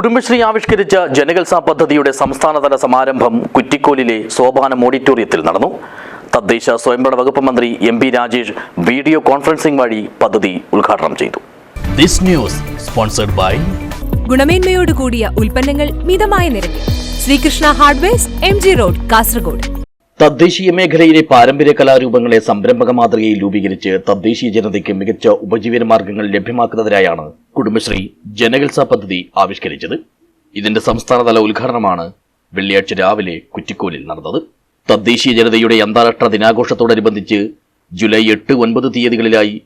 കുടുംബശ്രീ ആവിഷ്കരിച്ച ജനകൽസ പദ്ധതിയുടെ സംസ്ഥാനതല സമാരംഭം കുറ്റിക്കോലിലെ സോപാനം ഓഡിറ്റോറിയത്തിൽ നടന്നു. തദ്ദേശ സ്വയംഭരണ വകുപ്പ് മന്ത്രി M P Rajesh video conferencing വഴി പദ്ധതി ഉദ്ഘാടനം ചെയ്തു. ദിസ് ന്യൂസ് സ്പോൺസർഡ് ബൈ ഗുണമേന്മയോട് കൂടിയ ഉൽപ്പന്നങ്ങൾ മിതമായ നിരക്കിൽ. Sreekrishna hardware M G road Kasaragod. തദ്ദേശീയ മേഖലയിലെ പാരമ്പര്യ കലാരൂപങ്ങളെ സംരംഭക മാതൃകയിൽ രൂപീകരിച്ച് തദ്ദേശീയ ജനതയ്ക്ക് മികച്ച ഉപജീവന മാർഗങ്ങൾ ലഭ്യമാക്കുന്നതിനായാണ് കുടുംബശ്രീ ജനകൽസ പദ്ധതി ആവിഷ്കരിച്ചത്. ഇതിന്റെ സംസ്ഥാനതല ഉദ്ഘാടനമാണ് വെള്ളിയാഴ്ച രാവിലെ കുറ്റിക്കോലിൽ നടന്നത്. തദ്ദേശീയ ജനതയുടെ അന്താരാഷ്ട്ര ദിനാഘോഷത്തോടനുബന്ധിച്ച് ജൂലൈ എട്ട് ഒൻപത് തീയതികളിലായി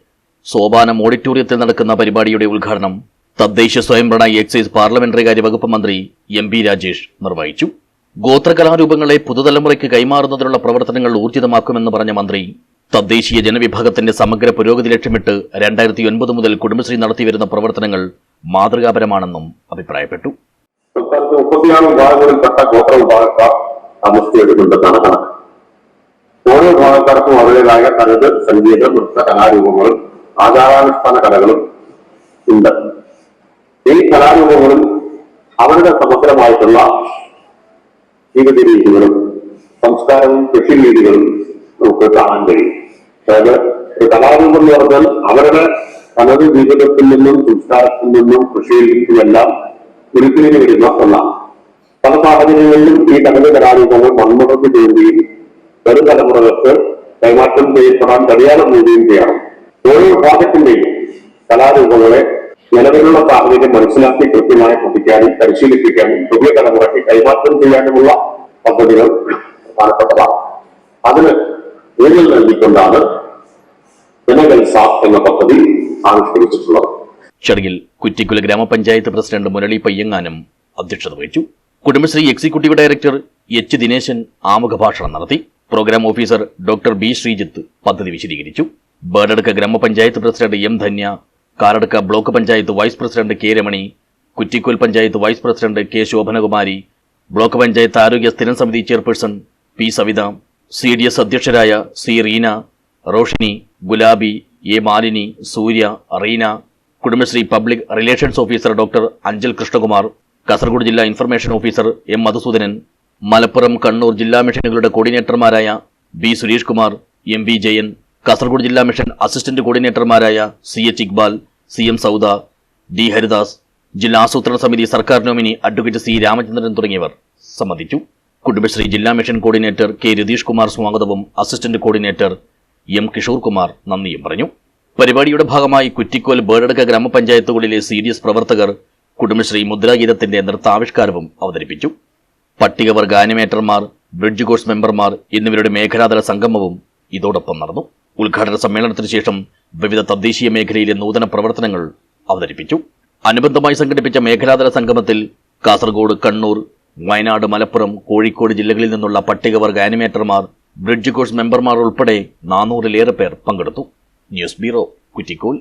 സോപാനം ഓഡിറ്റോറിയത്തിൽ നടക്കുന്ന പരിപാടിയുടെ ഉദ്ഘാടനം തദ്ദേശ സ്വയംഭരണ എക്സൈസ് പാർലമെന്ററി കാര്യ വകുപ്പ് മന്ത്രി എം പി രാജേഷ് നിർവഹിച്ചു. ഗോത്രകലാരൂപങ്ങളെ പുതുതലമുറയ്ക്ക് കൈമാറുന്നതിനുള്ള പ്രവർത്തനങ്ങൾ ഊർജിതമാക്കുമെന്ന് പറഞ്ഞ മന്ത്രി തദ്ദേശീയ ജനവിഭാഗത്തിന്റെ സമഗ്ര പുരോഗതി ലക്ഷ്യമിട്ട് രണ്ടായിരത്തി ഒൻപത് മുതൽ കുടുംബശ്രീ നടത്തിവരുന്ന പ്രവർത്തനങ്ങൾ മാതൃകാപരമാണെന്നും അഭിപ്രായപ്പെട്ടു. സംസ്ഥാനത്ത് മുപ്പത്തിയാറ് വിഭാഗങ്ങളിൽപ്പെട്ട ഗോത്ര ഓരോ വിഭാഗക്കാർക്കും അവരുടേതായ തനത് സംഗീത നൃത്ത കലാരൂപങ്ങളും ആചാരാനുഷ്ഠാന കലകളും ഉണ്ട്. ഈ കലാരൂപങ്ങളും അവരുടെ സമഗ്രമായിട്ടുള്ള ജീവിത രീതികളും സംസ്കാരവും കൃഷി രീതികളും നമുക്ക് കാണാൻ കഴിയും. അതായത് ഒരു കലാരൂപം എന്ന് പറഞ്ഞാൽ അവരുടെ തനത് ജീവിതത്തിൽ നിന്നും സംസ്കാരത്തിൽ നിന്നും കൃഷിയിൽ നിന്നുമെല്ലാം ഉരുത്തിരിഞ്ഞു വരുന്ന ഒന്നാണ്. പല സാഹചര്യങ്ങളിലും ഈ തനത് കലാരൂപങ്ങൾ മൺമുടക്ക് ചെയ്യുകയും വരും തലമുറകൾക്ക് കൈമാറ്റം ചെയ്യപ്പെടാൻ കഴിയാതെ പോവുകയും ചെയ്യണം. ഓരോ വിഭാഗത്തിന്റെയും കലാരൂപങ്ങളെ നിലവിലുള്ള സാഹചര്യം മനസ്സിലാക്കി കൃത്യമായി പഠിക്കാനും പരിശീലിപ്പിക്കാനും പുതിയ തലമുറയ്ക്ക് കൈമാറ്റം ചെയ്യാനുമുള്ള പദ്ധതികൾ പ്രധാനപ്പെട്ടതാണ്. അതിന് ഊന്നൽ നൽകിക്കൊണ്ടാണ് എന്ന പദ്ധതി ആവിഷ്കരിച്ചിട്ടുള്ളത്. ചടങ്ങിൽ കുറ്റിക്കുല ഗ്രാമപഞ്ചായത്ത് പ്രസിഡന്റ് മുരളി പയ്യങ്ങാനം അധ്യക്ഷത വഹിച്ചു. Kudumbashree executive director H Dineshan ആമുഖ ഭാഷണം നടത്തി. Program officer doctor B Sreejith പദ്ധതി വിശദീകരിച്ചു. Bedadukka grama panchayat president M Dhanya Karadukka block panchayat vice president K Ramani Kuttikol panchayat vice president K Shobhanakumari block panchayat ആരോഗ്യ സ്ഥിരം സമിതി chairperson P Savitha C D S അധ്യക്ഷരായ C Reena Roshini Gulabi A Malini Surya Reena Kudumbashree public relations officer doctor Anchal Krishnakumar Kasaragod ജില്ലാ information officer M Madhusoodanan Malappuram Kannur ജില്ലാ മിഷനുകളുടെ കോർഡിനേറ്റർമാരായ B Suresh Kumar M V Jayan Kasaragod ജില്ലാ mission assistant കോർഡിനേറ്റർമാരായ C H Iqbal C M Sauda D Haridas ജില്ലാ ആസൂത്രണ സമിതി സർക്കാർ nominee advocate C Ramachandran തുടങ്ങിയവർ സംബന്ധിച്ചു. കുടുംബശ്രീ ജില്ലാ mission coordinator K Ratheesh Kumar സ്വാഗതവും assistant coordinator M Kishore Kumar നന്ദിയും പറഞ്ഞു. പരിപാടിയുടെ ഭാഗമായി കുറ്റിക്കോൽ ബേർഡടക്ക ഗ്രാമപഞ്ചായത്തുകളിലെ സി ഡി എസ് പ്രവർത്തകർ കുടുംബശ്രീ മുദ്രാഗീതത്തിന്റെ നൃത്താവിഷ്കാരവും അവതരിപ്പിച്ചു. പട്ടികവർഗ ആനിമേറ്റർമാർ ബ്രിഡ്ജ് കോഴ്സ് മെമ്പർമാർ എന്നിവരുടെ മേഖലാതല സംഗമവും ഇതോടൊപ്പം നടന്നു. ഉദ്ഘാടന സമ്മേളനത്തിന് ശേഷം വിവിധ തദ്ദേശീയ മേഖലയിലെ നൂതന പ്രവർത്തനങ്ങൾ അവതരിപ്പിച്ചു. അനുബന്ധമായി സംഘടിപ്പിച്ച മേഖലാതല സംഗമത്തിൽ കാസർഗോഡ് കണ്ണൂർ വയനാട് മലപ്പുറം കോഴിക്കോട് ജില്ലകളിൽ നിന്നുള്ള പട്ടികവർഗ ആനിമേറ്റർമാർ ബ്രിഡ്ജ് കോഴ്സ് മെമ്പർമാർ ഉൾപ്പെടെ നാനൂറിലേറെ പേർ പങ്കെടുത്തു. News bureau Kuttikol.